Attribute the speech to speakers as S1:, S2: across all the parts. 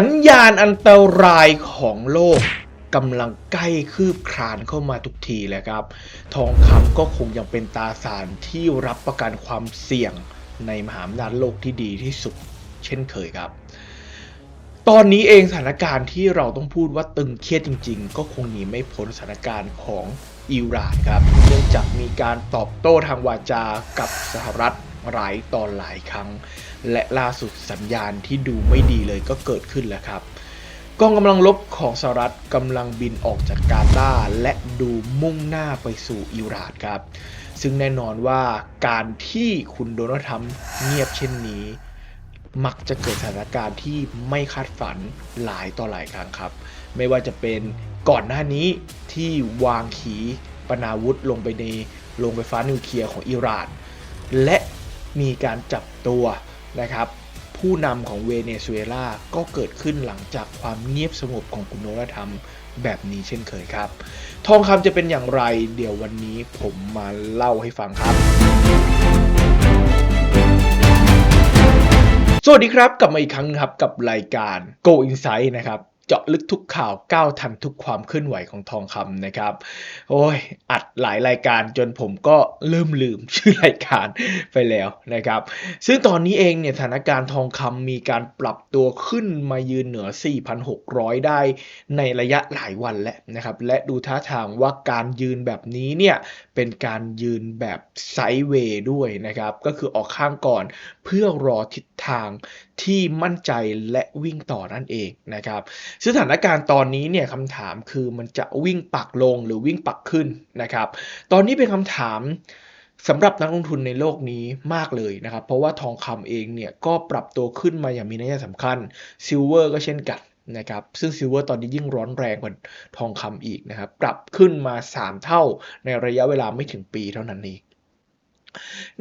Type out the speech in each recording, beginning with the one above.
S1: สัญญาณอันตรายของโลกกำลังใกล้คืบคลานเข้ามาทุกทีเลยครับ ทองคำก็คงยังเป็นตราสารที่รับประกันความเสี่ยงในมหาอำนาจโลกที่ดีที่สุด เช่นเคยครับ ตอนนี้เองสถานการณ์ที่เราต้องพูดว่าตึงเครียดจริง ๆ ก็คงหนีไม่พ้นสถานการณ์ของอิหร่านครับ เนื่องจากมีการตอบโต้ทางวาจากับสหรัฐหลายตอนหลายครั้ง และล่าสุดสัญญาณที่ดูไม่ดีเลยก็เกิดขึ้นแล้วครับกองกำลังรบของสหรัฐกำลังบินออกจากกาตาร์และดูมุ่งหน้าไปสู่อิหร่านครับ ซึ่งแน่นอนว่าการที่คุณโดนัลด์ทรัมป์เงียบเช่นนี้ มักจะเกิดสถานการณ์ที่ไม่คาดฝันหลายต่อหลายครั้งครับ ไม่ว่าจะเป็นก่อนหน้านี้ที่วางขีปนาวุธลงไปในโรงไฟฟ้านิวเคลียร์ของอิหร่าน และมีการจับตัว นะครับผู้นำของเวเนซุเอลาก็เกิดขึ้นหลังจากความเงียบสงบของกุณโนรธรรมแบบนี้เช่นเคยครับ ทองคำจะเป็นอย่างไร เดี๋ยววันนี้ผมมาเล่าให้ฟังครับ สวัสดีครับกลับมาอีกครั้งครับกับรายการ Go Insight นะครับ เจาะลึกทุกข่าวก้าวทันทุกความเคลื่อนไหวของทองคำนะครับ โอ้ย อัดหลายรายการจนผมก็เริ่มลืมชื่อรายการไปแล้วนะครับ ซึ่งตอนนี้เองเนี่ยสถานการณ์ทองคำมีการปรับตัวขึ้นมายืนเหนือ 4,600 ได้ในระยะหลายวันแล้วนะครับ และดูท่าทางว่าการยืนแบบนี้เนี่ยเป็นการยืนแบบไซด์เวย์ด้วยนะครับ ก็คือออกข้างก่อนเพื่อรอทิศทาง ที่มั่นใจและวิ่งต่อนั่นเองนะครับสถานการณ์ตอนนี้เนี่ยคำถามคือมันจะวิ่งปักลงหรือวิ่งปักขึ้นนะครับตอนนี้เป็นคำถามสำหรับนักลงทุนในโลกนี้มากเลยนะครับ เพราะว่าทองคำเองเนี่ยก็ปรับตัวขึ้นมาอย่างมีนัยสำคัญซิลเวอร์ก็เช่นกันนะครับซึ่งซิลเวอร์ตอนนี้ยิ่งร้อนแรงกว่าทองคำอีกนะครับ ปรับขึ้นมา 3 เท่าในระยะเวลาไม่ถึงปีเท่านั้นเอง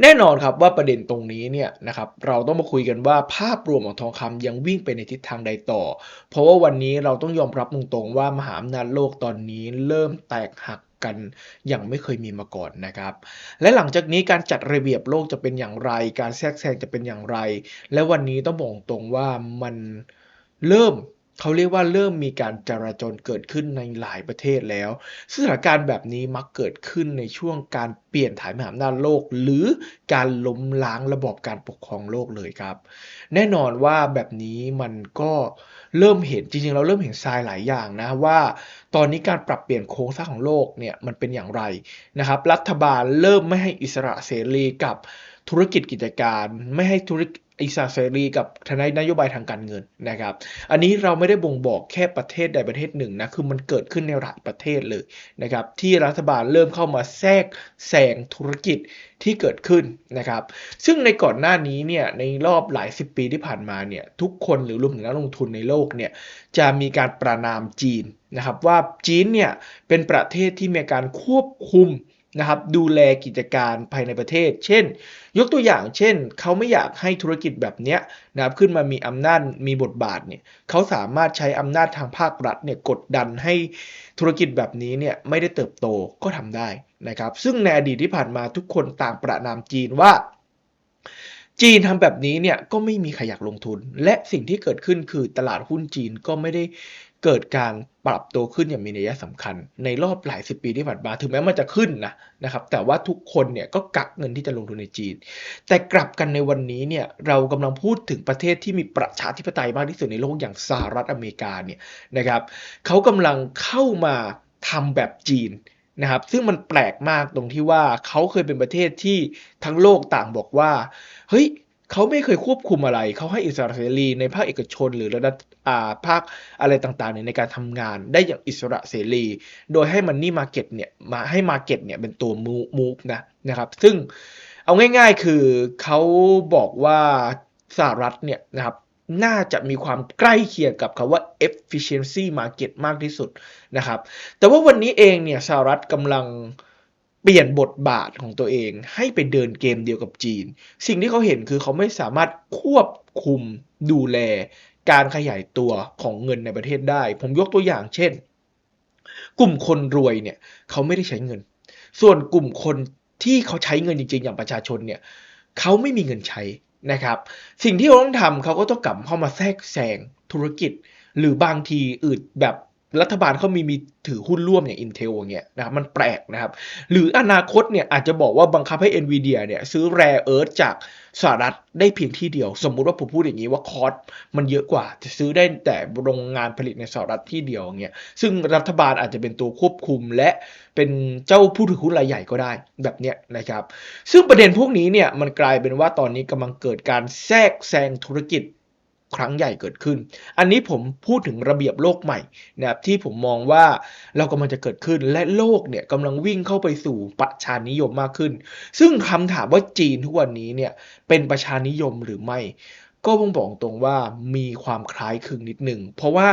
S1: แน่นอนครับว่าประเด็นตรงนี้เนี่ยนะครับเราต้องมาคุยกันว่าภาพรวมของทองคำยังวิ่งไปในทิศทางใดต่อ เพราะว่าวันนี้เราต้องยอมรับตรงๆว่ามหาอำนาจโลกตอนนี้เริ่มแตกหักกันอย่างไม่เคยมีมาก่อนนะครับ และหลังจากนี้การจัดระเบียบโลกจะเป็นอย่างไร การแทรกแซงจะเป็นอย่างไร และวันนี้ต้องบอกตรงว่ามันเริ่ม เขาเรียกว่าเริ่มมีการจราจรเกิดขึ้นในหลายประเทศแล้ว สถานการณ์แบบนี้มักเกิดขึ้นในช่วงการเปลี่ยนถ่ายมหาอำนาจโลก หรือการล้มล้างระบอบการปกครองโลกเลยครับ แน่นอนว่าแบบนี้มันก็เริ่มเห็นจริงๆ เราเริ่มเห็นทรายหลายอย่างนะว่า ตอนนี้การปรับเปลี่ยนโครงสร้างของโลกเนี่ยมันเป็นอย่างไรนะครับ รัฐบาลเริ่มไม่ให้อิสระเสรีกับธุรกิจกิจการ ไม่ให้ธุรกิจ อิสระเสรีกับทนายนโยบายทางการเงินนะครับ อันนี้เราไม่ได้บ่งบอกแค่ประเทศใดประเทศหนึ่งนะ คือมันเกิดขึ้นในหลายประเทศเลยนะครับ ที่รัฐบาลเริ่มเข้ามาแทรกแซงธุรกิจที่เกิดขึ้นนะครับ ซึ่งในก่อนหน้านี้เนี่ยในรอบหลายสิบปีที่ผ่านมาเนี่ยทุกคนหรือรวมถึงนักลงทุนในโลกเนี่ยจะมีการประนามจีนนะครับว่าจีนเนี่ยเป็นประเทศที่มีการควบคุม นะครับดูแลกิจการภายในประเทศ เช่น ยกตัวอย่างเช่น เขาไม่อยากให้ธุรกิจแบบเนี้ยนะครับขึ้นมามีอำนาจมีบทบาทเนี่ยเขาสามารถใช้อำนาจทางภาครัฐเนี่ยกดดันให้ธุรกิจแบบนี้เนี่ยไม่ได้เติบโตก็ทำได้นะครับ ซึ่งในอดีตที่ผ่านมาทุกคนต่างประนามจีนว่าจีนทำแบบนี้เนี่ยก็ไม่มีใครอยากลงทุน และสิ่งที่เกิดขึ้นคือตลาดหุ้นจีนก็ไม่ได้ เกิดการปรับตัวขึ้นอย่างมีนัยสำคัญ ในรอบหลายสิบปีที่ผ่านมาถึงแม้มันจะขึ้นนะนะครับแต่ว่าทุกคนเนี่ยก็กักเงินที่จะลงทุนในจีน แต่กลับกันในวันนี้เนี่ยเรากำลังพูดถึงประเทศที่มีประชาธิปไตยมากที่สุดในโลกอย่างสหรัฐอเมริกาเนี่ยนะครับเขากำลังเข้ามาทำแบบจีนนะครับซึ่งมันแปลกมากตรงที่ว่าเขาเคยเป็นประเทศที่ทั้งโลกต่างบอกว่าเฮ้ย เขาไม่เคยควบคุมอะไร เขาให้อิสระเสรีในภาคเอกชน หรือระดับอ่าภาคอะไรต่างๆเนี่ยในการทำงานได้อย่างอิสระเสรี โดยให้มันนี่มาเก็ตเนี่ยมาให้มาเก็ตเนี่ยเป็นตัวมูมูฟนะนะครับ ซึ่งเอาง่ายๆคือเขาบอกว่าสหรัฐเนี่ยนะครับน่าจะมีความใกล้เคียงกับคำว่า efficiency market มากที่สุดนะครับ แต่ว่าวันนี้เองเนี่ยสหรัฐกำลัง เปลี่ยนบทบาทของตัวเอง ให้ไปเดินเกมเดียวกับจีน สิ่งที่เขาเห็นคือเขาไม่สามารถควบคุมดูแล การขยายตัวของเงินในประเทศได้ ผมยกตัวอย่างเช่น กลุ่มคนรวยเนี่ยเขาไม่ได้ใช้เงิน ส่วนกลุ่มคนที่เขาใช้เงินจริง ๆ อย่างประชาชนเนี่ยเขาไม่มีเงินใช้นะครับ สิ่งที่เขาต้องทำเขาก็ต้องกลับเข้ามาแทรกแซงธุรกิจ หรือบางทีอื่นแบบ รัฐบาลเขามีมีถือหุ้นร่วมอย่าง Intel อย่างเงี้ยนะครับมันแปลกนะครับ หรืออนาคตเนี่ยอาจจะบอกว่าบังคับให้ Nvidia เนี่ยซื้อ Rare Earth จากสหรัฐได้เพียงที่เดียว สมมุติว่าผมพูดอย่างนี้ว่าคอสมันเยอะกว่า จะซื้อได้แต่โรงงานผลิตในสหรัฐที่เดียวอย่างเงี้ยซึ่งรัฐบาลอาจจะเป็นตัวควบคุมและเป็นเจ้าผู้ถือหุ้นรายใหญ่ก็ได้แบบเนี้ยนะครับ ซึ่งประเด็นพวกนี้เนี่ยมันกลายเป็นว่าตอนนี้กำลังเกิดการแทรกแซงธุรกิจ ครั้งใหญ่เกิดขึ้น อันนี้ผมพูดถึงระเบียบโลกใหม่นะครับที่ผมมองว่าเรากำลังจะเกิดขึ้นและโลกเนี่ยกำลังวิ่งเข้าไปสู่ประชานิยมมากขึ้น ซึ่งคำถามว่าจีนทุกวันนี้เนี่ยเป็นประชานิยมหรือไม่ ก็ต้องบอกตรงว่ามีความคล้ายคลึงนิดหนึ่งเพราะว่า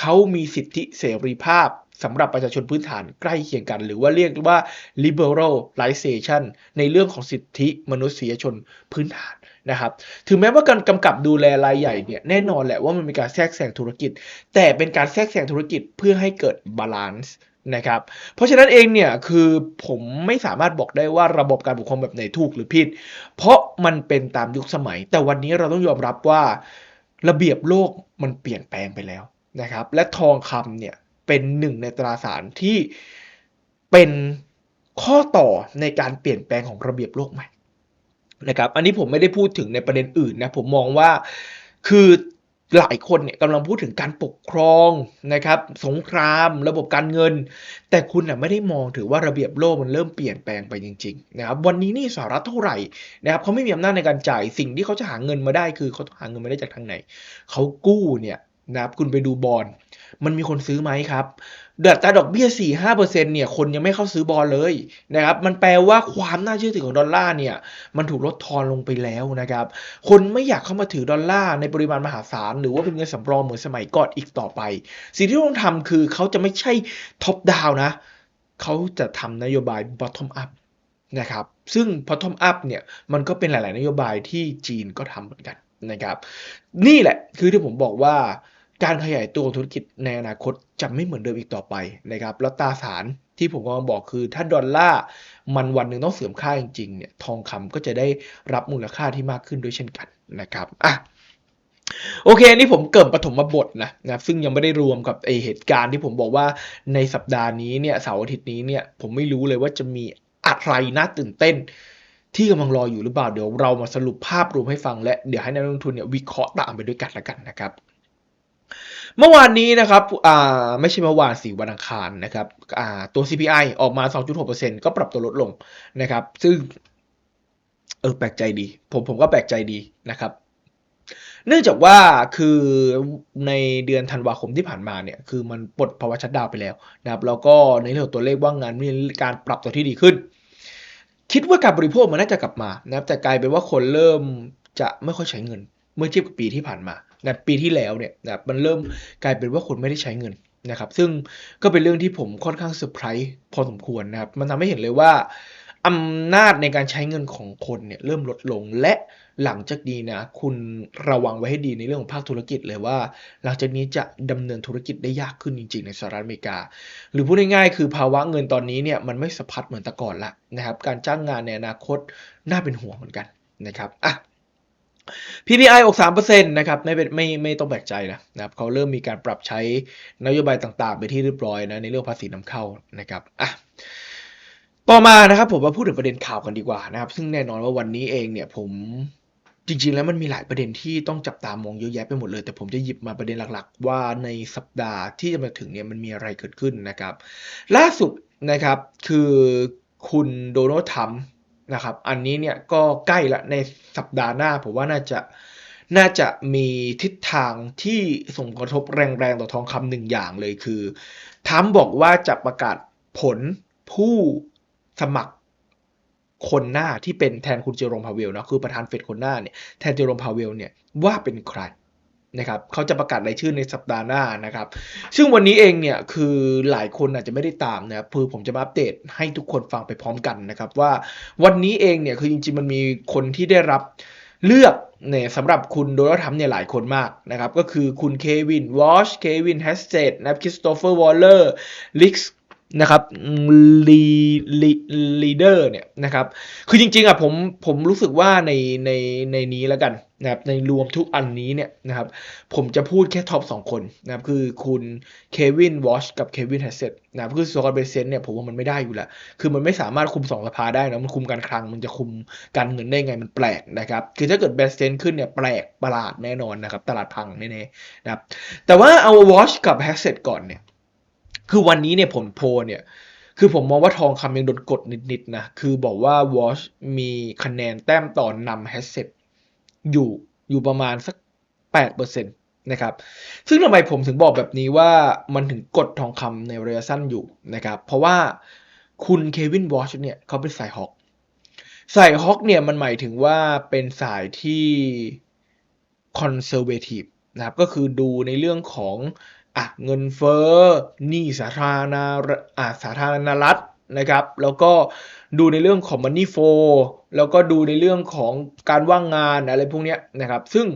S1: เขามีสิทธิเสรีภาพ สำหรับประชาชนพื้นฐานใกล้เคียงกัน หรือว่าเรียกว่า liberalization ในเรื่องของสิทธิมนุษยชนพื้นฐานนะครับถึงแม้ว่าการกำกับดูแลรายใหญ่เนี่ยแน่นอนแหละว่ามันเป็นการแทรกแซงธุรกิจ แต่เป็นการแทรกแซงธุรกิจเพื่อให้เกิดบาลานซ์นะครับเพราะฉะนั้นเองเนี่ยคือผมไม่สามารถบอกได้ว่าระบบการปกครองแบบไหนถูกหรือผิด เพราะมันเป็นตามยุคสมัย แต่วันนี้เราต้องยอมรับว่าระเบียบโลกมันเปลี่ยนแปลงไปแล้วนะครับและทองคำเนี่ย เป็นหนึ่งในตราสารที่เป็นข้อต่อในการเปลี่ยนแปลงของระเบียบโลกใหม่นะครับ อันนี้ผมไม่ได้พูดถึงในประเด็นอื่นนะ ผมมองว่าคือหลายคนเนี่ยกำลังพูดถึงการปกครองนะครับ สงคราม ระบบการเงิน แต่คุณน่ะไม่ได้มองถือว่าระเบียบโลกมันเริ่มเปลี่ยนแปลงไปจริงๆนะครับวันนี้นี่สหรัฐเท่าไหร่นะครับเขาไม่มีอำนาจในการจ่ายสิ่งที่เขาจะหาเงินมาได้คือเขาหาเงินมาได้จากทางไหนเขากู้เนี่ยนะครับคุณไปดูบอล มันมีคนซื้อไหมครับเดือดตาดอกเบี้ย 4-5%เนี่ย คนยังไม่เข้าซื้อบอลเลยนะครับ มันแปลว่าความน่าเชื่อถือของดอลลาร์เนี่ย มันถูกลดทอนลงไปแล้วนะครับ คนไม่อยากเข้ามาถือดอลลาร์ในปริมาณมหาศาล หรือว่าเป็นเงินสำรองเหมือนสมัยก่อนอีกต่อไป สิ่งที่ต้องทำคือเขาจะไม่ใช่ท็อปดาวนะ เขาจะทำนโยบาย bottom up นะครับ ซึ่ง bottom up เนี่ย มันก็เป็นหลาย ๆ นโยบายที่จีนก็ทำเหมือนกันนะครับ นี่แหละคือที่ผมบอกว่า การขยายตัวของธุรกิจในอนาคตจะไม่เหมือนเดิมอีกต่อไปนะครับแล้วตาสารที่ผมกำลังบอกคือ ถ้าดอลลาร์มันวันหนึ่งต้องเสื่อมค่าจริงๆเนี่ยทองคำก็จะได้รับมูลค่าที่มากขึ้นด้วยเช่นกันนะครับอะโอเคอันนี้ผมเกิดปฐมบทนะนะซึ่งยังไม่ได้รวมกับไอเหตุการณ์ที่ผมบอกว่าในสัปดาห์นี้เนี่ยเสาร์อาทิตย์นี้เนี่ยผมไม่รู้เลยว่าจะมีอะไรน่าตื่นเต้น ที่กำลังรออยู่หรือเปล่าเดี๋ยวเรามาสรุปภาพรวมให้ฟังและเดี๋ยวให้นักลงทุนเนี่ยวิเคราะห์ตามไปด้วยกันละกันนะครับ เมื่อวานนี้นะครับอ่าไม่ใช่เมื่อวานสิวันอังคารนะครับอ่าตัว CPI ออกมา 2.6%ก็ปรับตัวลดลงนะครับ ซึ่งเออแปลกใจดี ผมผมก็แปลกใจดีนะครับ เนื่องจากว่าคือในเดือนธันวาคมที่ผ่านมาเนี่ย คือมันปลดภาวะชัดดาวไปแล้วนะครับแล้วก็ในเรื่องของตัวเลขว่างงานมีการปรับตัวที่ดีขึ้น คิดว่าการบริโภคมันน่าจะกลับมานะครับแต่กลายเป็นว่าคนเริ่มจะไม่ค่อยใช้เงิน เมื่อเทียบกับปีที่ผ่านมา นะปีที่แล้วเนี่ยนะมันเริ่มกลายเป็นว่าคนไม่ได้ใช้เงินนะครับ ซึ่งก็เป็นเรื่องที่ผมค่อนข้างเซอร์ไพรส์พอสมควรนะครับ มันทำให้เห็นเลยว่าอำนาจในการใช้เงินของคนเนี่ยเริ่มลดลงและหลังจากนี้นะ คุณระวังไว้ให้ดีในเรื่องของภาคธุรกิจเลยว่า หลังจากนี้จะดำเนินธุรกิจได้ยากขึ้นจริง ๆ ในสหรัฐอเมริกา หรือพูดง่ายๆคือภาวะเงินตอนนี้เนี่ยมันไม่สะพัดเหมือนแต่ก่อนละนะครับ การจ้างงานในอนาคตน่าเป็นห่วงเหมือนกันนะครับอะ PPI ออก3%นะครับไม่เป็นไม่ไม่ต้องแปลกใจนะนะครับเขาเริ่มมีการปรับใช้นโยบายต่างๆ ไปที่เรียบร้อยนะในเรื่องภาษีนำเข้านะครับอะต่อมานะครับผมมาพูดถึงประเด็นข่าวกันดีกว่านะครับ ซึ่งแน่นอนว่าวันนี้เองเนี่ยผมจริงๆ แล้วมันมีหลายประเด็นที่ต้องจับตามองเยอะแยะไปหมดเลย แต่ผมจะหยิบมาประเด็นหลักๆ ว่าในสัปดาห์ที่จะมาถึงเนี่ยมันมีอะไรเกิดขึ้นนะครับ ล่าสุดนะครับคือคุณโดนัลด์ทรัมป์ นะครับ อันนี้เนี่ยก็ใกล้ละในสัปดาห์หน้าผมว่าน่าจะน่าจะมีทิศทางที่ส่งกระทบแรงๆต่อทองคำหนึ่งอย่างเลยคือทรัมบอกว่าจะประกาศผลผู้สมัครคนหน้าที่เป็นแทนคุณเจอโรมพาเวลนะคือประธานเฟดคนหน้าเนี่ยแทนเจอโรมพาเวลเนี่ยว่าเป็นใคร นะครับเขาจะประกาศรายชื่อในสัปดาห์หน้านะครับ ซึ่งวันนี้เองเนี่ยคือหลายคนอาจจะไม่ได้ตามนะครับคือผมจะมาอัปเดตให้ทุกคนฟังไปพร้อมกันนะครับ ว่าวันนี้เองเนี่ยคือจริงๆมันมีคนที่ได้รับเลือกเนี่ยสำหรับคุณโดนัลด์ทรัมป์เนี่ยหลายคนมากนะครับ ก็คือคุณเควินวอชเควินแฮสเซตนะครับคริสโตเฟอร์วอลเลอร์ลิกส์ นะครับลีลีลีเดอร์เนี่ยนะครับ คือจริงๆอะผมผมรู้สึกว่าในในในนี้แล้วกันนะครับในรวมทุกอันนี้เนี่ยนะครับผมจะพูดแค่ท็อปสองคนนะครับคือคุณเควินวอชกับเควินแฮสเซตนะครับคือสกอตเบเซนเนี่ยผมว่ามันไม่ได้อยู่แล้ว คือมันไม่สามารถคุมสองสภาได้นะมันคุมการคลังมันจะคุมการเงินได้ไงมันแปลกนะครับคือถ้าเกิดเบสเซนขึ้นเนี่ยแปลกประหลาดแน่นอนนะครับตลาดพังแน่ๆนะครับแต่ว่าเอาวอชกับแฮสเซตก่อนเนี่ย คือวันนี้เนี่ยผลโพลเนี่ย คือผมมองว่าทองคำยังโดนกดนิดๆนะ คือบอกว่าวอชมีคะแนนแต้มต่อนำแฮสเซตอยู่อยู่ประมาณสักแปดเปอร์เซ็นต์นะครับ ซึ่งทำไมผมถึงบอกแบบนี้ว่ามันถึงกดทองคำในระยะสั้นอยู่นะครับ เพราะว่าคุณเควินวอชเนี่ยเขาเป็นสายฮอกสายฮอกเนี่ยมันหมายถึงว่าเป็นสายที่คอนเซอร์เวทีฟนะครับ ก็คือดูในเรื่องของ อะเงินเฟ้อหนี้สาธารณรัฐอะสาธารณรัฐนะครับ แล้วก็ดูในเรื่องของ money flow แล้วก็ดูในเรื่องของการว่างงานอะไรพวกนี้นะครับ ซึ่ง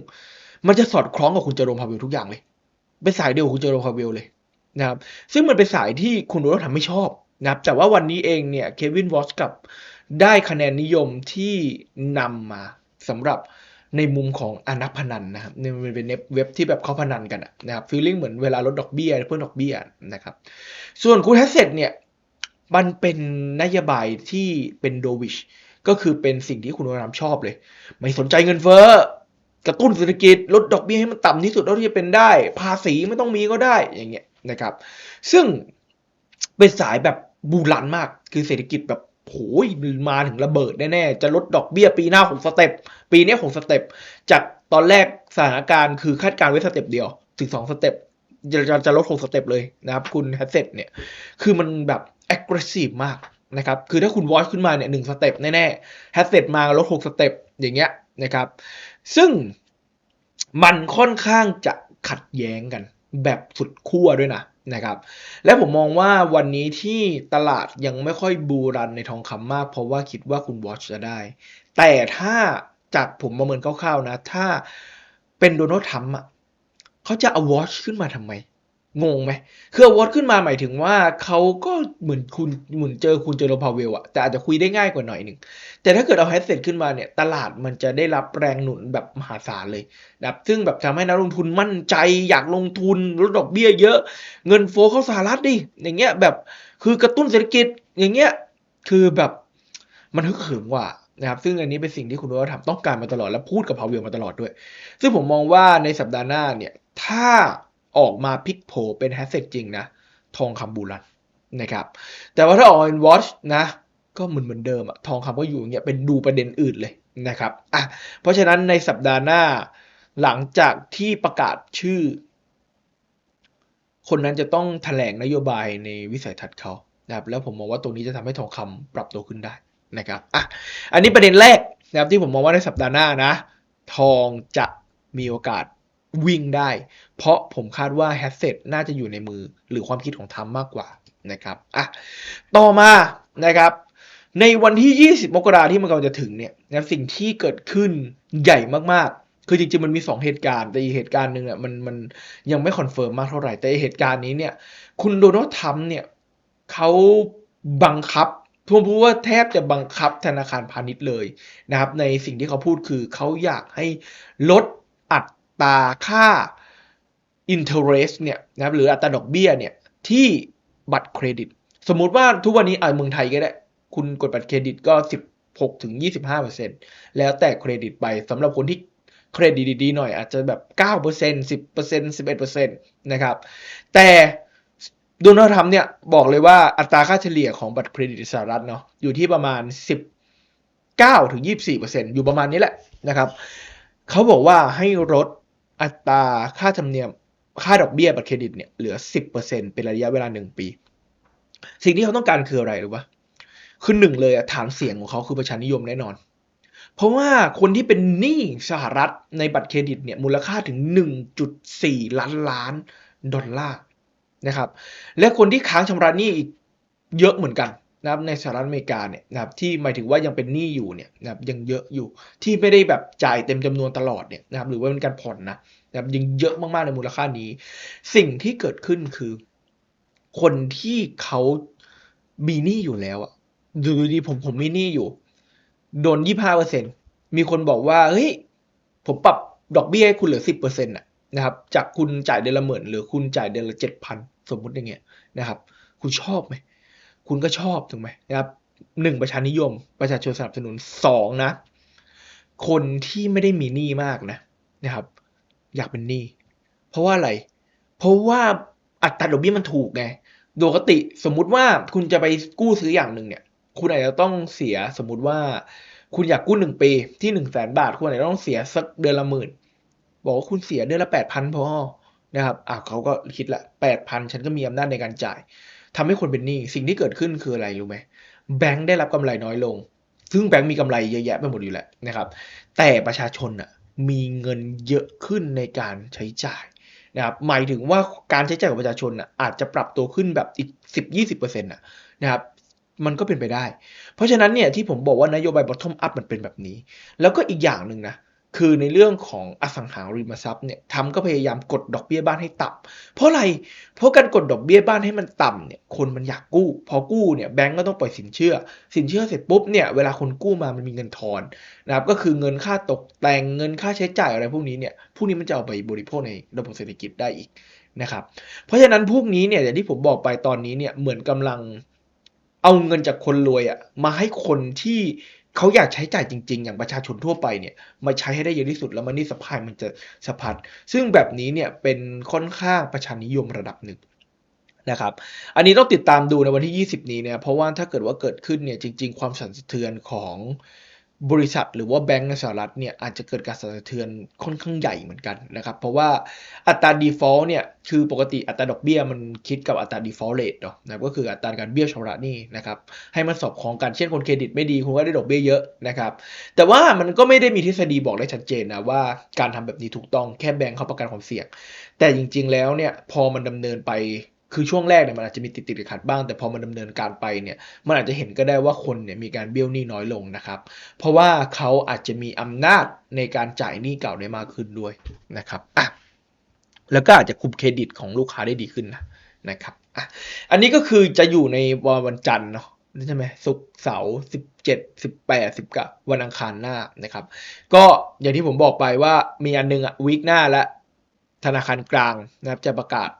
S1: มันจะสอดคล้องกับคุณเจอโรมพาเวลทุกอย่างเลย เป็นสายเดียวกับคุณเจอโรมพาเวลเลยนะครับซึ่งมันเป็นสายที่คุณโดนัลด์ทรัมป์ไม่ชอบนะครับแต่ว่าวันนี้เองเนี่ยเควินวอชกับได้คะแนนนิยมที่นำมาสำหรับ ในมุมของอนักพนันนะครับเนี่ยมันเป็นเว็บที่แบบเขาพนันกันนะครับฟีลลิ่งเหมือนเวลาลดดอกเบี้ยเพิ่มดอกเบี้ยนะครับ ส่วนคุณแฮสเซตเนี่ยมันเป็นนโยบายที่เป็นโดวิชก็คือเป็นสิ่งที่คุณโดนัลด์ทรัมชอบเลย ไม่สนใจเงินเฟ้อกระตุ้นเศรษฐกิจลดดอกเบี้ยให้มันต่ำที่สุดเท่าที่จะเป็นได้ ภาษีไม่ต้องมีก็ได้อย่างเงี้ยนะครับ ซึ่งเป็นสายแบบบูรันมากคือเศรษฐกิจแบบ โหยมาถึงระเบิดแน่ๆ จะลดดอกเบี้ยปีหน้าหกสเต็ป ปีนี้หกสเต็ป จากตอนแรกสถานการณ์คือคาดการณ์ไว้สเต็ปเดียว ถึงสองสเต็ปจะจะจะลดหกสเต็ปเลยนะครับ คุณแฮสเซตเนี่ย คือมันแบบ aggressive มากนะครับ คือถ้าคุณวอชขึ้นมาเนี่ยหนึ่งสเต็ปแน่ๆแฮสเซตมาลดหกสเต็ปอย่างเงี้ยนะครับ ซึ่งมันค่อนข้างจะขัดแย้งกันแบบสุดขั้วด้วยนะ นะครับและผมมองว่าวันนี้ที่ตลาดยังไม่ค่อยบูรันในทองคำมาก เพราะว่าคิดว่าคุณวอชจะได้ แต่ถ้าจากผมประเมินคร่าวๆนะ ถ้าเป็นโดนัลด์ทรัมป์อะเขาจะเอาวอชขึ้นมาทำไม งงไหมคืออาวอชขึ้นมาหมายถึงว่าเขาก็เหมือนคุณเหมือนเจอคุณเจอโรพาเวลอะแต่อาจจะคุยได้ง่ายกว่าหน่อยหนึ่ง แต่ถ้าเกิดเอาแฮสเซตขึ้นมาเนี่ย ตลาดมันจะได้รับแรงหนุนแบบมหาศาลเลยนะซึ่งแบบทำให้นักลงทุนมั่นใจอยากลงทุนลดดอกเบี้ยเยอะ เงินโฟเข้าสหรัฐดิ อย่างเงี้ยแบบคือกระตุ้นเศรษฐกิจอย่างเงี้ยคือแบบมันฮึกเหิมกว่านะครับซึ่งอันนี้เป็นสิ่งที่คุณโดนัลทรัมป์ต้องการมาตลอดและพูดกับพาเวลมาตลอดด้วย ซึ่งผมมองว่าในสัปดาห์หน้าเนี่ยถ้า ออกมาพลิกโผเป็นแฮสเซตจริงนะ ทองคำบูรันนะครับ แต่ว่าถ้าออกเป็นวอชนะ ก็เหมือนเหมือนเดิมอะทองคำก็อยู่อย่างเงี้ยเป็นดูประเด็นอื่นเลยนะครับอะเพราะฉะนั้นในสัปดาห์หน้าหลังจากที่ประกาศชื่อ คนนั้นจะต้องแถลงนโยบายในวิสัยทัศน์เขานะครับแล้วผมมองว่าตรงนี้จะทำให้ทองคำปรับตัวขึ้นได้นะครับอะอันนี้ประเด็นแรกนะครับที่ผมมองว่าในสัปดาห์หน้านะ ทองจะมีโอกาส วิ่งได้ เพราะผมคาดว่าแฮสเซตน่าจะอยู่ในมือหรือความคิดของทำมากกว่านะครับอะต่อมานะครับ ในวันที่ 20 มกราที่มันกำลังจะถึงเนี่ยนะสิ่งที่เกิดขึ้นใหญ่มากๆ คือจริงๆ มันมี 2 เหตุการณ์ แต่อีเหตุการณ์หนึ่งอะมันมันยังไม่คอนเฟิร์มมากเท่าไหร่ แต่เหตุการณ์นี้เนี่ย คุณโดนัลด์ทรัมป์เนี่ยเขาบังคับผมพูดว่าแทบจะบังคับธนาคารพาณิชย์เลยนะครับ ในสิ่งที่เขาพูดคือเขาอยากให้ลด ตราค่า interest เนี่ยนะครับหรืออัตราดอกเบี้ยเนี่ยที่บัตรเครดิต สมมุติว่าทุกวันนี้อ่าเมืองไทยก็ได้ คุณกดบัตรเครดิตก็ 16ถึง25%แล้วแต่เครดิตไปสำหรับคนที่เครดิตดีๆหน่อยอาจจะแบบ 9% 10% 11%นะครับแต่โดนัลด์ทรัมป์เนี่ยบอกเลยว่าอัตราค่าเฉลี่ยของบัตรเครดิตสหรัฐเนาะอยู่ที่ประมาณ 19ถึง24%อยู่ประมาณนี้แหละนะครับเขาบอกว่าให้ลด อัตราค่าธรรมเนียมค่าดอกเบี้ยบัตรเครดิตเนี่ยเหลือ 10%เป็นระยะเวลา 1 ปี สิ่งที่เขาต้องการคืออะไรรู้ปะคือหนึ่งเลยอะฐานเสียงของเขาคือประชานิยมแน่นอน เพราะว่าคนที่เป็นหนี้สหรัฐในบัตรเครดิตเนี่ยมูลค่าถึง 1.4 ล้านล้านดอลลาร์นะครับ และคนที่ค้างชำระหนี้อีกเยอะเหมือนกัน นะครับในสหรัฐอเมริกาเนี่ยนะครับที่หมายถึงว่ายังเป็นหนี้อยู่เนี่ยนะครับยังเยอะอยู่ที่ไม่ได้แบบจ่ายเต็มจำนวนตลอดเนี่ยนะครับหรือว่าเป็นการผ่อนนะนะครับยังเยอะมากๆในมูลค่านี้ สิ่งที่เกิดขึ้นคือ คนที่เขามีหนี้อยู่แล้วอะดูดีผมผมมีหนี้อยู่ โดนยี่ห้าเปอร์เซ็นมีคนบอกว่าเฮ้ยผมปรับดอกเบี้ยให้คุณเหลือสิบเปอร์เซ็นต์นะครับ จากคุณจ่ายเดือนละหมื่นหรือคุณจ่ายเดือนละเจ็ดพันสมมุติอย่างเงี้ยนะครับ คุณชอบไหม คุณก็ชอบถูกไหมนะครับหนึ่งประชานิยม ประชาชนสนับสนุนสองนะ คนที่ไม่ได้มีหนี้มากนะนะครับ อยากเป็นหนี้เพราะว่าอะไร เพราะว่าอัตราดอกเบี้ยมันถูกไงโดยปกติสมมุติว่าคุณจะไปกู้ซื้ออย่างหนึ่งเนี่ย คุณอาจจะต้องเสียสมมุติว่า คุณอยากกู้หนึ่งปีที่หนึ่งแสนบาท คุณอาจจะต้องเสียสักเดือนละหมื่นบอกว่าคุณเสียเดือนละแปดพันพอนะครับอะเขาก็คิดละแปดพันฉันก็มีอำนาจในการจ่าย ทำให้คนเป็นหนี้สิ่งที่เกิดขึ้นคืออะไรรู้ไหมแบงค์ได้รับกำไรน้อยลง ซึ่งแบงค์มีกำไรเยอะแยะไปหมดอยู่แล้วนะครับ แต่ประชาชนอะมีเงินเยอะขึ้นในการใช้จ่ายนะครับหมายถึงว่าการใช้จ่ายของประชาชนอะอาจจะปรับตัวขึ้นแบบอีกสิบยี่สิบเปอร์เซ็นต์นะครับมันก็เป็นไปได้ เพราะฉะนั้นเนี่ยที่ผมบอกว่านโยบาย bottom up มันเป็นแบบนี้ แล้วก็อีกอย่างหนึ่งนะ คือในเรื่องของอสังหาริมทรัพย์เนี่ยทำก็พยายามกดดอกเบี้ยบ้านให้ต่ำเพราะอะไร เพราะการกดดอกเบี้ยบ้านให้มันต่ำเนี่ยคนมันอยากกู้ พอกู้เนี่ยแบงก์ก็ต้องปล่อยสินเชื่อ สินเชื่อเสร็จปุ๊บเนี่ยเวลาคนกู้มามันมีเงินทอนนะครับก็คือเงินค่าตกแต่งเงินค่าใช้จ่ายอะไรพวกนี้เนี่ยพวกนี้มันจะเอาไปบริโภคในระบบเศรษฐกิจได้อีกนะครับเพราะฉะนั้นพวกนี้เนี่ยอย่างที่ผมบอกไปตอนนี้เนี่ยเหมือนกำลังเอาเงินจากคนรวยอะมาให้คนที่ เขาอยากใช้จ่ายจริง ๆ อย่างประชาชนทั่วไปเนี่ยมาใช้ให้ได้เยอะที่สุดแล้วมันนี่สะพายมันจะสะพัดซึ่งแบบนี้เนี่ยเป็นค่อนข้างประชานิยมระดับหนึ่งนะครับ อันนี้ต้องติดตามดูในวันที่ 20 นี้เนี่ยเพราะว่าถ้าเกิดว่าเกิดขึ้นเนี่ยจริง ๆ ความสั่นสะเทือนของ บริษัทหรือว่าแบงก์ในสหรัฐเนี่ยอาจจะเกิดการสั่นสะเทือนค่อนข้างใหญ่เหมือนกันนะครับเพราะว่าอัตรา default เนี่ยคือปกติอัตราดอกเบี้ยมันคิดกับอัตรา default rate เนาะนะก็คืออัตราการเบี้ยชำระหนี้นะครับให้มันสอบของกันเช่นคนเครดิตไม่ดีคุณก็ได้ดอกเบี้ยเยอะนะครับแต่ว่ามันก็ไม่ได้มีทฤษฎีบอกได้ชัดเจนนะว่าการทำแบบนี้ถูกต้องแค่แบงก์เขาประกันความเสี่ยง แต่จริง ๆ แล้วเนี่ยพอมันดำเนินไป คือช่วงแรกเนี่ยมันอาจจะมีติดติดขัดบ้าง แต่พอมันดำเนินการไปเนี่ยมันอาจจะเห็นก็ได้ว่าคนเนี่ยมีการเบี้ยวหนี้น้อยลงนะครับ เพราะว่าเขาอาจจะมีอำนาจในการจ่ายหนี้เก่าได้มากขึ้นด้วยนะครับอะแล้วก็อาจจะคุมเครดิตของลูกค้าได้ดีขึ้นนะนะครับอะอันนี้ก็คือจะอยู่ในวันวันจันทร์เนาะใช่ไหมศุกร์เสาร์สิบเจ็ดสิบแปดสิบเก้าวันอังคารหน้านะครับ ก็อย่างที่ผมบอกไปว่ามีอันนึงอะวีคหน้าและธนาคารกลางนะครับจะประกาศ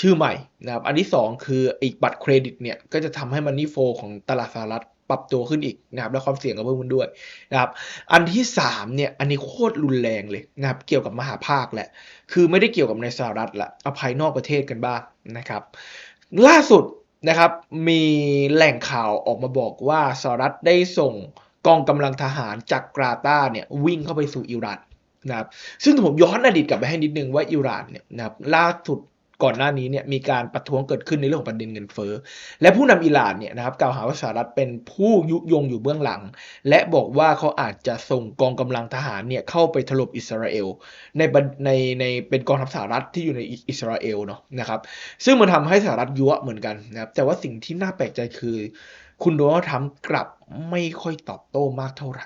S1: ชื่อใหม่นะครับ อันที่สองคืออีกบัตรเครดิตเนี่ยก็จะทำให้มันนี่โฟของตลาดสหรัฐปรับตัวขึ้นอีกนะครับและความเสี่ยงก็เพิ่มขึ้นด้วยนะครับอันที่สามเนี่ยอันนี้โคตรรุนแรงเลยนะครับเกี่ยวกับมหาภาคแหละคือไม่ได้เกี่ยวกับในสหรัฐละเอาภายนอกประเทศกันบ้างนะครับ ล่าสุดนะครับมีแหล่งข่าวออกมาบอกว่าสหรัฐได้ส่งกองกำลังทหารจากกราตาเนี่ยวิ่งเข้าไปสู่อิหร่านนะครับซึ่งผมย้อนอดีตกลับไปให้นิดนึงว่าอิหร่านเนี่ยนะครับล่าสุด ก่อนหน้านี้เนี่ยมีการประท้วงเกิดขึ้นในเรื่องของประเด็นเงินเฟ้อและผู้นำอิหร่านเนี่ยนะครับกล่าวหาว่าสหรัฐเป็นผู้ยุยงอยู่เบื้องหลัง และบอกว่าเขาอาจจะส่งกองกำลังทหารเนี่ยเข้าไปถล่มอิสราเอลในในในเป็นกองทัพสหรัฐที่อยู่ในอิสราเอลเนาะนะครับซึ่งมันทำให้สหรัฐยั่วเหมือนกันนะครับแต่ว่าสิ่งที่น่าแปลกใจคือ คุณโดนัลด์ทรัมป์กลับไม่ค่อยตอบโต้มากเท่าไหร่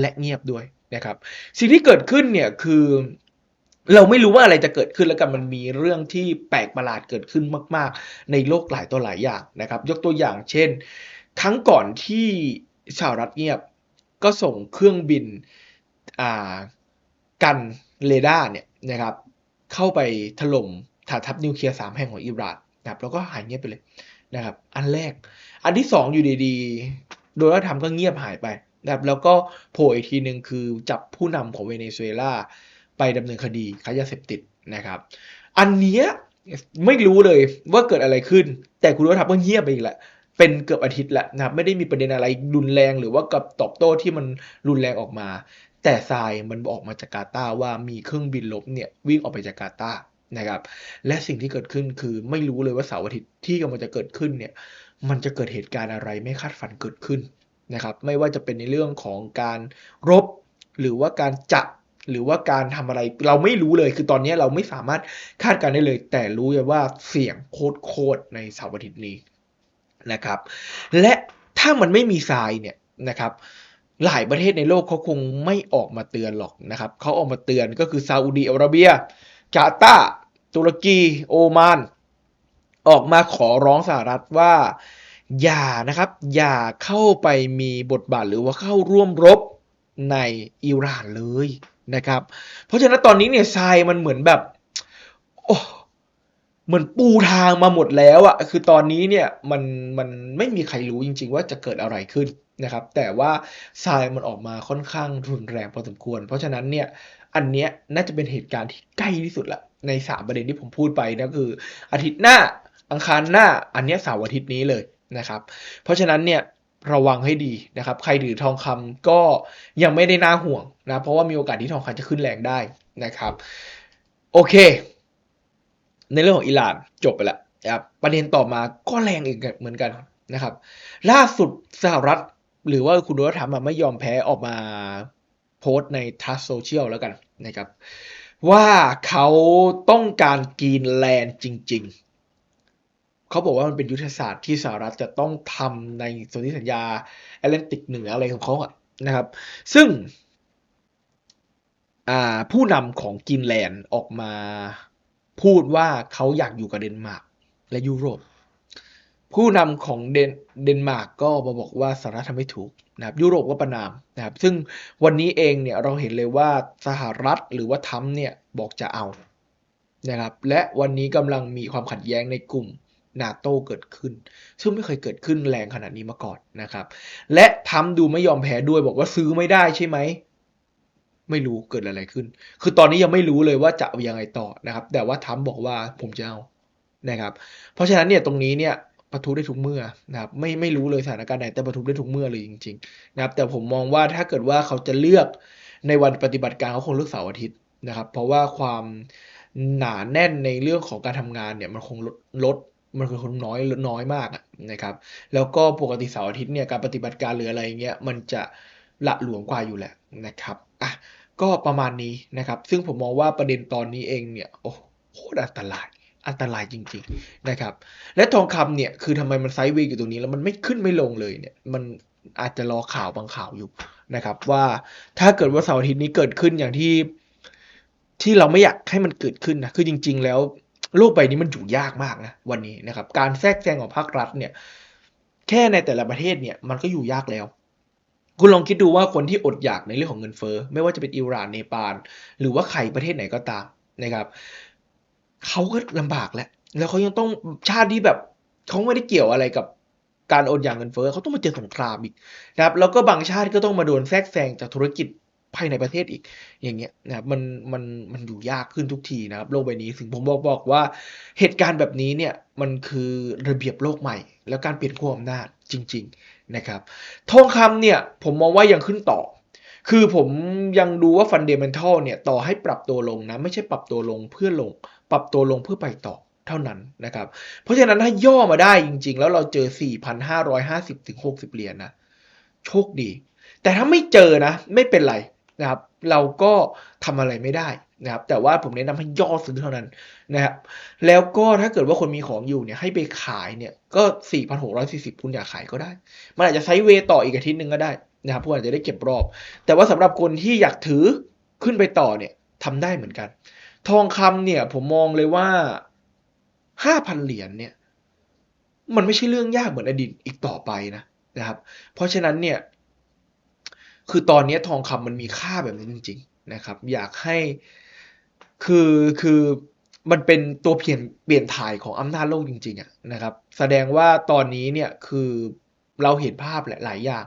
S1: และเงียบด้วยนะครับ สิ่งที่เกิดขึ้นเนี่ยคือ เราไม่รู้ว่าอะไรจะเกิดขึ้นแล้วกันมันมีเรื่องที่แปลกประหลาดเกิดขึ้นมาก ๆ ในโลกหลายตัวหลายอย่างนะครับ ยกตัวอย่างเช่น ครั้งก่อนที่สหรัฐเงียบก็ส่งเครื่องบินกันเรดาร์เนี่ยนะครับ เข้าไปถล่มฐานทัพนิวเคลียร์สามแห่งของอิหร่านนะครับแล้วก็หายเงียบไปเลยนะครับ อันแรก อันที่สองอยู่ดีๆ โดยว่าทำก็เงียบหายไปนะครับแล้วก็โผล่อีกทีหนึ่งคือจับผู้นำของเวเนซุเอลา ไปดำเนินคดีค้ายาเสพติดนะครับ อันเนี้ยไม่รู้เลยว่าเกิดอะไรขึ้น แต่คุณว่าทำก็เงียบไปอีกแหละเป็นเกือบอาทิตย์แล้วนะครับไม่ได้มีประเด็นอะไรรุนแรงหรือว่ากับตอบโต้ที่มันรุนแรงออกมา แต่ทรายมันออกมาจากกาตาร์ว่ามีเครื่องบินลบเนี่ยวิ่งออกไปจากกาตาร์นะครับ และสิ่งที่เกิดขึ้นคือไม่รู้เลยว่าเสาร์อาทิตย์ที่กำลังจะเกิดขึ้นเนี่ยมันจะเกิดเหตุการณ์อะไรไม่คาดฝันเกิดขึ้นนะครับ ไม่ว่าจะเป็นในเรื่องของการรบหรือว่าการจับ หรือว่าการทำอะไรเราไม่รู้เลย คือตอนนี้เราไม่สามารถคาดการณ์ได้เลย แต่รู้ว่าเสี่ยงโคตรๆในเสาร์อาทิตย์นี้นะครับ และถ้ามันไม่มีทรายเนี่ยนะครับหลายประเทศในโลกเขาคงไม่ออกมาเตือนหรอกนะครับเขาออกมาเตือนก็คือซาอุดีอาระเบีย กาตาร์ตุรกี โอมาน ออกมาขอร้องสหรัฐว่า อย่านะครับ อย่าเข้าไปมีบทบาทหรือว่าเข้าร่วมรบในอิหร่านเลย นะครับ เพราะฉะนั้นตอนนี้เนี่ยทรายมันเหมือนแบบโอ้เหมือนปูทางมาหมดแล้วอะคือตอนนี้เนี่ยมันมันไม่มีใครรู้จริง ๆ ว่าจะเกิดอะไรขึ้นนะครับ แต่ว่าทรายมันออกมาค่อนข้างรุนแรงพอสมควร เพราะฉะนั้นเนี่ยอันเนี้ยน่าจะเป็นเหตุการณ์ที่ใกล้ที่สุดละในสามประเด็นที่ผมพูดไปนะคือ อาทิตย์หน้าอังคารหน้าอันเนี้ยเสาร์อาทิตย์นี้เลยนะครับ เพราะฉะนั้นเนี่ย ระวังให้ดีนะครับ ใครถือทองคำก็ยังไม่ได้น่าห่วงนะ เพราะว่ามีโอกาสที่ทองคำจะขึ้นแรงได้นะครับ โอเค ในเรื่องของอิหร่านจบไปแล้วนะครับประเด็นต่อมาก็แรงอีกเหมือนกันนะครับ ล่าสุดสหรัฐ หรือว่าคุณโดนัลด์ทรัมป์ไม่ยอมแพ้ออกมาโพสต์ในทัสโซเชียลแล้วกันนะครับ ว่าเขาต้องการกรีนแลนด์จริง ๆ เขาบอกว่ามันเป็นยุทธศาสตร์ที่สหรัฐจะต้องทำในสนธิสัญญาแอตแลนติกเหนืออะไรของเขาอะนะครับ ซึ่งผู้นำของกรีนแลนด์ออกมาพูดว่าเขาอยากอยู่กับเดนมาร์กและยุโรป ผู้นำของเดนเดนมาร์กก็มาบอกว่าสหรัฐทำไม่ถูกนะครับยุโรปก็ประนามนะครับ ซึ่งวันนี้เองเนี่ยเราเห็นเลยว่าสหรัฐหรือว่าทรัมเนี่ยบอกจะเอานะครับและวันนี้กำลังมีความขัดแย้งในกลุ่ม นาโตเกิดขึ้น ซึ่งไม่เคยเกิดขึ้นแรงขนาดนี้มาก่อนนะครับ และทรัมป์ดูไม่ยอมแพ้ด้วยบอกว่าซื้อไม่ได้ใช่ไหมไม่รู้เกิดอะไรขึ้น คือตอนนี้ยังไม่รู้เลยว่าจะเอายังไงต่อนะครับ แต่ว่าทรัมป์บอกว่าผมจะเอานะครับ เพราะฉะนั้นเนี่ยตรงนี้เนี่ยประทุได้ทุกเมื่อนะครับไม่ไม่รู้เลยสถานการณ์ไหนแต่ประทุได้ทุกเมื่อเลยจริงๆนะครับ แต่ผมมองว่าถ้าเกิดว่าเขาจะเลือกในวันปฏิบัติการเขาคงเลือกเสาร์อาทิตย์นะครับ เพราะว่าความหนาแน่นในเรื่องของการทำงานเนี่ยมันคงลดลด มันคือคนน้อยน้อยมากนะครับ แล้วก็ปกติเสาร์อาทิตย์เนี่ยการปฏิบัติการหรืออะไรเงี้ยมันจะละหลวมกว่าอยู่แหละนะครับอะก็ประมาณนี้นะครับ ซึ่งผมมองว่าประเด็นตอนนี้เองเนี่ยโอ้โคตรอันตรายอันตรายจริงๆนะครับ และทองคำเนี่ยคือทำไมมันไซด์เวย์อยู่ตรงนี้แล้วมันไม่ขึ้นไม่ลงเลยเนี่ยมันอาจจะรอข่าวบางข่าวอยู่นะครับ ว่าถ้าเกิดว่าเสาร์อาทิตย์นี้เกิดขึ้นอย่างที่ที่เราไม่อยากให้มันเกิดขึ้นนะคือจริง ๆ แล้ว โลกใบนี้มันอยู่ยากมากนะวันนี้นะครับ การแทรกแซงของภาครัฐเนี่ย แค่ในแต่ละประเทศเนี่ยมันก็อยู่ยากแล้ว คุณลองคิดดูว่าคนที่อดอยากในเรื่องของเงินเฟ้อไม่ว่าจะเป็นอิหร่านเนปาลหรือว่าใครประเทศไหนก็ตามนะครับเขาก็ลำบากแล้ว แล้วเขายังต้องชาติที่แบบเขาไม่ได้เกี่ยวอะไรกับการอดอยากเงินเฟ้อเขาต้องมาเจอสงครามอีกนะครับแล้วก็บางชาติก็ต้องมาโดนแทรกแซงจากธุรกิจ ภายในประเทศอีกอย่างเงี้ยนะครับมันมันมันอยู่ยากขึ้นทุกทีนะครับ โลกใบนี้ถึงผมบอกบอกว่าเหตุการณ์แบบนี้เนี่ยมันคือระเบียบโลกใหม่ แล้วการเปลี่ยนขั้วอำนาจจริง ๆนะครับ ทองคำเนี่ยผมมองว่ายังขึ้นต่อ คือผมยังดูว่าฟันเดเมนทัลเนี่ยต่อให้ปรับตัวลงนะไม่ใช่ปรับตัวลงเพื่อลง ปรับตัวลงเพื่อไปต่อเท่านั้นนะครับ เพราะฉะนั้นถ้าย่อมาได้จริง ๆ แล้วเราเจอ 4,550ถึง60 เหรียญนะโชคดี แต่ถ้าไม่เจอนะ ไม่เป็นไร นะครับ เราก็ทำอะไรไม่ได้นะครับ แต่ว่าผมแนะนำให้ย่อซื้อเท่านั้นนะครับ แล้วก็ถ้าเกิดว่าคนมีของอยู่เนี่ยให้ไปขายเนี่ยก็ 4,640 คุณอยากขายก็ได้ มันอาจจะไซเวต่ออีกอาทิตย์หนึ่งก็ได้นะครับพื่อาจจะได้เก็บรอบ แต่ว่าสำหรับคนที่อยากถือขึ้นไปต่อเนี่ยทำได้เหมือนกัน ทองคำเนี่ย ผมมองเลยว่า5,000เหรียญเนี่ย มันไม่ใช่เรื่องยากเหมือนอดีตอีกต่อไปนะนะครับ เพราะฉะนั้นเนี่ย คือตอนนี้ทองคำมันมีค่าแบบนี้จริง ๆ นะครับ อยากให้คือคือมันเป็นตัวเปลี่ยนเปลี่ยนถ่ายของอำนาจโลกจริงๆอะนะครับ แสดงว่าตอนนี้เนี่ยคือเราเห็นภาพหลายอย่าง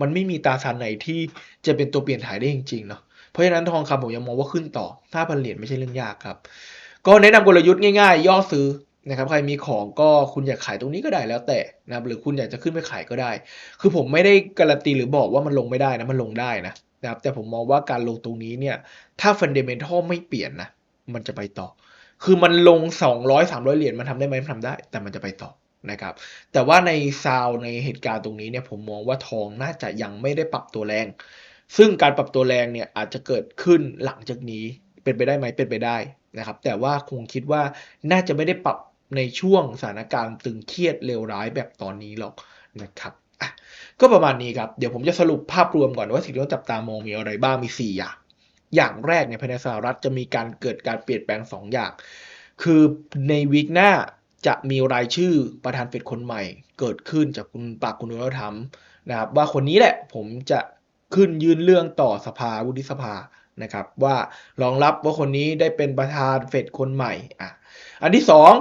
S1: มันไม่มีตาสารไหนที่จะเป็นตัวเปลี่ยนถ่ายได้จริงๆเนาะเพราะฉะนั้นทองคำผมยังมองว่าขึ้นต่อ5,000เหรียญไม่ใช่เรื่องยากครับ ก็แนะนำกลยุทธ์ง่ายๆ ย่อซื้อ นะครับใครมีของก็คุณอยากขายตรงนี้ก็ได้แล้วแต่นะครับหรือคุณอยากจะขึ้นไปขายก็ได้ คือผมไม่ได้การันตีหรือบอกว่ามันลงไม่ได้นะมันลงได้นะนะครับแต่ผมมองว่าการลงตรงนี้เนี่ยถ้าฟันเดเมนทัลไม่เปลี่ยนนะมันจะไปต่อ คือมันลง 200 300 เหรียญมันทำได้ไหมมันทำได้ แต่มันจะไปต่อนะครับแต่ว่าในซาวในเหตุการณ์ตรงนี้เนี่ยผมมองว่าทองน่าจะยังไม่ได้ปรับตัวแรง ซึ่งการปรับตัวแรงเนี่ยอาจจะเกิดขึ้นหลังจากนี้เป็นไปได้ไหมเป็นไปได้นะครับแต่ว่าคงคิดว่าน่าจะไม่ได้ปรับ ในช่วงสถานการณ์ตึงเครียดเลวร้ายแบบตอนนี้หรอกนะครับก็ประมาณนี้ครับ เดี๋ยวผมจะสรุปภาพรวมก่อนว่าสิ่งที่ต้องจับตามองมีอะไรบ้างมี 4 อย่าง อย่างแรกเนี่ยภายในสหรัฐจะมีการเกิดการเปลี่ยนแปลง 2 อย่าง คือในวีคหน้าจะมีรายชื่อประธานเฟดคนใหม่ เกิดขึ้นจากคุณปากคุณโดนัลด์ทรัมป์นะครับว่าคนนี้แหละผมจะขึ้นยื่นเรื่องต่อสภาวุฒิสภานะครับว่ารองรับว่าคนนี้ได้เป็นประธานเฟดคนใหม่อะอันที่สอง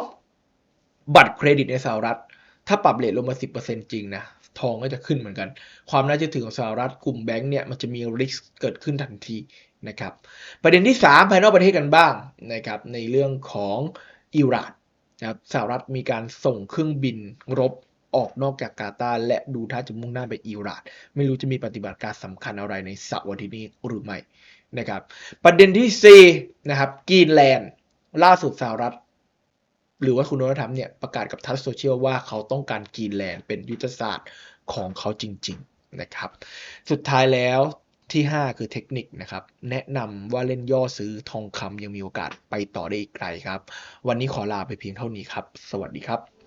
S1: บัตรเครดิตในสหรัฐ ถ้าปรับเลทลงมา 10%จริงนะทองก็จะขึ้นเหมือนกัน ความน่าเชื่อถือของสหรัฐกลุ่มแบงก์เนี่ยมันจะมีริสเกิดขึ้นทันทีนะครับ ประเด็นที่ 3 ภายนอกประเทศกันบ้างนะครับในเรื่องของอิหร่านนะครับสหรัฐมีการส่งเครื่องบินรบออกนอกจากกาตาร์และดูท่าจะมุ่งหน้าไปอิหร่าน ไม่รู้จะมีปฏิบัติการสำคัญอะไรในเสาร์อาทิตย์นี้หรือไม่นะครับ ประเด็นที่4นะครับกรีนแลนด์ล่าสุดสหรัฐ หรือว่าคุณโดนัลด์ทรัมป์เนี่ยประกาศกับทัสโซเชียลว่าเขาต้องการกรีนแลนด์เป็นยุทธศาสตร์ของเขาจริง ๆนะครับ สุดท้ายแล้วที่ 5 คือเทคนิคนะครับ แนะนำว่าเล่นย่อซื้อทองคำยังมีโอกาสไปต่อได้อีกไกลครับ วันนี้ขอลาไปเพียงเท่านี้ครับ สวัสดีครับ